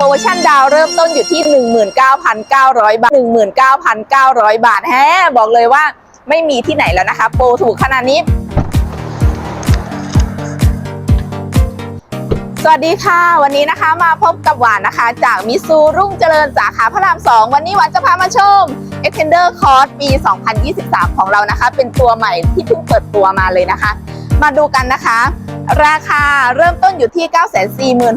โปรโมชั่นดาวเริ่มต้นอยู่ที่ 19,900 บาท 19,900 บาทแฮะบอกเลยว่าไม่มีที่ไหนแล้วนะคะ โปรถูกขนาดนี้ สวัสดีค่ะ วันนี้นะคะมาพบกับหวานนะคะ จากมิซูรุ่งเจริญสาขาพระราม 2 วันนี้หวานจะพามาชม Extender Course ปี 2023 ของเรานะคะ เป็นตัวใหม่ที่เพิ่งเปิดตัวมาเลยนะคะ มาดูกันนะคะ ราคาเริ่มต้นอยู่ที่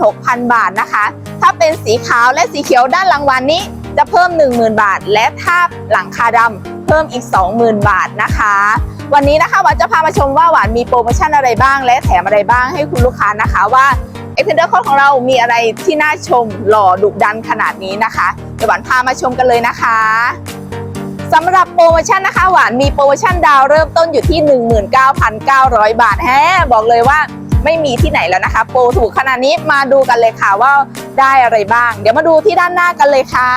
946,000 บาทนะคะ ถ้าเป็นสีขาวและสีเขียวด้านหลังวันนี้จะเพิ่ม 10,000 บาท และถ้าหลังคาดำเพิ่มอีก 20,000 บาทนะคะ วันนี้นะคะหวานจะพามาชมว่าหวานมีโปรโมชั่นอะไรบ้าง และแถมอะไรบ้างให้คุณลูกค้านะคะว่าเอ็กเพนเดอร์คของเรามีอะไรที่น่าชมหล่อดุดันขนาดนี้นะคะเดี๋ยวหวานพามาชมกันเลยนะคะสำหรับโปรโมชั่นนะคะหวานมีโปรโมชั่นดาวเริ่มต้นอยู่ที่ 19,900 บาทแฮะบอกเลยว่า ไม่มีที่ไหนแล้วนะคะ โปรถูกขนาดนี้มาดูกันเลยค่ะว่าได้อะไรบ้าง เดี๋ยวมาดูที่ด้านหน้ากันเลยค่ะ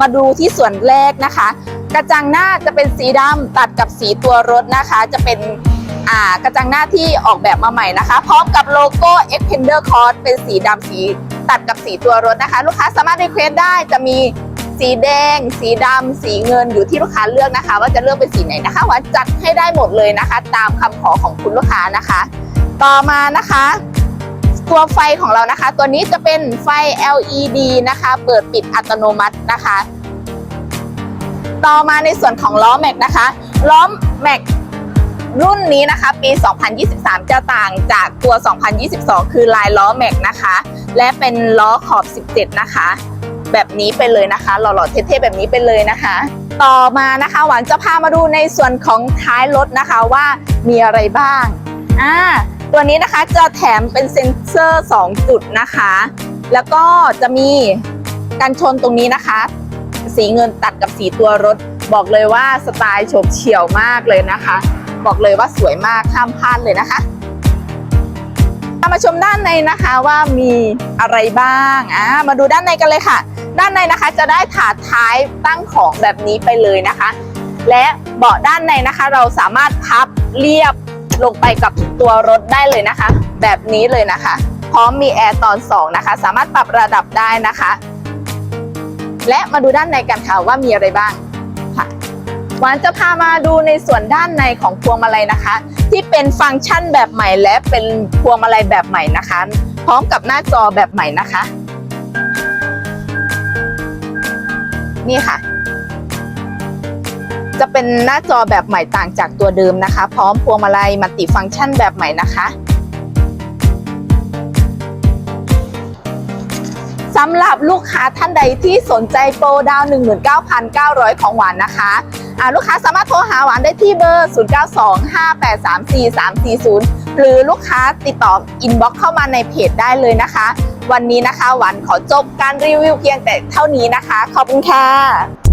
มาดูที่ส่วนแรกนะคะ กระจังหน้าจะเป็นสีดำตัดกับสีตัวรถนะคะ จะเป็นกระจังหน้าที่ออกแบบมาใหม่นะคะ พร้อมกับโลโก้ Expander Cross เป็นสีดำสีตัดกับสีตัวรถนะคะ ลูกค้าสามารถรีเควสได้จะมีสีแดง สีดำ สีเงินอยู่ที่ลูกค้าเลือกนะคะ ว่าจะเลือกเป็นสีไหนนะคะหวาจัดให้ได้หมดเลยนะคะ ตามคำขอของคุณลูกค้านะคะ ต่อมานะคะตัวไฟของเรานะคะ ตัวนี้จะเป็นไฟ LED นะคะ เปิดปิดอัตโนมัตินะคะ ต่อมาในส่วนของล้อแม็กนะคะ ล้อแม็กรุ่นนี้นะคะ ปี 2023 จะต่างจากตัว 2022 คือลายล้อแม็กนะคะ และเป็นล้อขอบ 17 นะคะ แบบนี้ไปเลยนะคะ หล่อๆเท่ๆแบบนี้ไปเลยนะคะ ต่อมานะคะหวานจะพามาดูในส่วนของท้ายรถนะคะว่ามีอะไรบ้างอ่า ตัวนี้นะคะจะแถมเป็นเซ็นเซอร์ 2 จุดนะคะ แล้วก็จะมีกันชนตรงนี้นะคะ สีเงินตัดกับสีตัวรถ บอกเลยว่าสไตล์โฉบเฉี่ยวมากเลยนะคะ บอกเลยว่าสวยมากข้ามพลาดเลยนะคะมาชมด้านในนะคะว่ามีอะไรบ้างอ่ามาดูด้านในกันเลยค่ะ ด้านในนะคะจะได้ถาดท้ายตั้งของแบบนี้ไปเลยนะคะ และเบาะด้านในนะคะ เราสามารถพับเรียบ ลงไปกับตัวรถได้เลยนะคะ แบบนี้เลยนะคะ พร้อมมีแอร์ตอน 2 นะคะ สามารถปรับระดับได้นะคะ และมาดูด้านในกันค่ะว่ามีอะไรบ้างค่ะหวานจะพามาดูในส่วนด้านในของพวงมาลัยนะคะ ที่เป็นฟังก์ชันแบบใหม่และเป็นพวงมาลัยแบบใหม่นะคะ พร้อมกับหน้าจอแบบใหม่นะคะ นี่ค่ะ จะเป็นหน้าจอแบบใหม่ต่างจากตัวเดิมนะคะ พร้อมพวงมาลัยมัลติฟังก์ชันแบบใหม่นะคะสำหรับลูกค้าท่านใดที่สนใจโปรดาว 19,900 ของหวานนะคะลูกค้าสามารถโทรหาหวานได้ที่เบอร์ 0925834340 หรือลูกค้าติดต่ออินบ็อกเข้ามาในเพจได้เลยนะคะ วันนี้นะคะหวานขอจบการรีวิวเพียงแต่เท่านี้นะคะ ขอบคุณค่ะ